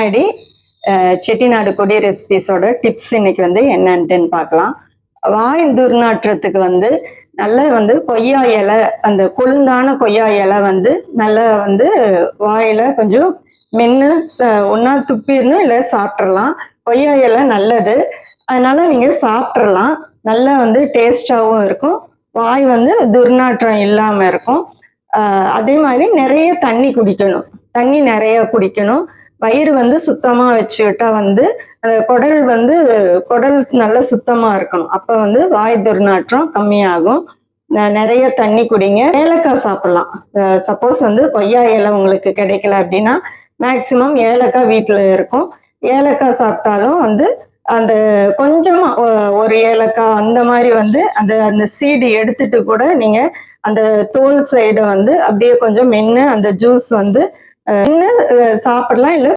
முன்னாடி செட்டிநாடு கொடி ரெசிபிஸோட டிப்ஸ் இன்னைக்கு வந்து என்னன்ட்டுன்னு பார்க்கலாம். வாய் துர்நாற்றத்துக்கு வந்து நல்லா வந்து கொய்யா இலை அந்த கொழுந்தான கொய்யா இலை வந்து நல்லா வந்து வாயில கொஞ்சம் மென்று ஒன்றா துப்பிடணும் இல்லை சாப்பிட்றலாம் கொய்யா இலை நல்லது. அதனால நீங்கள் சாப்பிட்றலாம் நல்லா வந்து டேஸ்டாகவும் இருக்கும். வாய் வந்து துர்நாற்றம் இல்லாமல் இருக்கும். அதே மாதிரி நிறைய தண்ணி குடிக்கணும். தண்ணி நிறைய குடிக்கணும். வயிறு வந்து சுத்தமாக வச்சுக்கிட்டா வந்து அந்த குடல் வந்து குடல் நல்லா சுத்தமாக இருக்கணும். அப்போ வந்து வாய் துர்நாற்றம் கம்மியாகும். நிறைய தண்ணி குடிங்க. ஏலக்காய் சாப்பிடலாம். சப்போஸ் வந்து கொய்யா இலை உங்களுக்கு கிடைக்கல அப்படின்னா மேக்சிமம் ஏலக்காய் வீட்டில் இருக்கும். ஏலக்காய் சாப்பிட்டாலும் வந்து அந்த கொஞ்சமா ஒரு ஏலக்காய் அந்த மாதிரி வந்து அந்த அந்த சீடு எடுத்துட்டு கூட நீங்க அந்த தோல் சைடை வந்து அப்படியே கொஞ்சம் மென்று அந்த ஜூஸ் வந்து அஹ், சாப்பிடலாம். இல்லை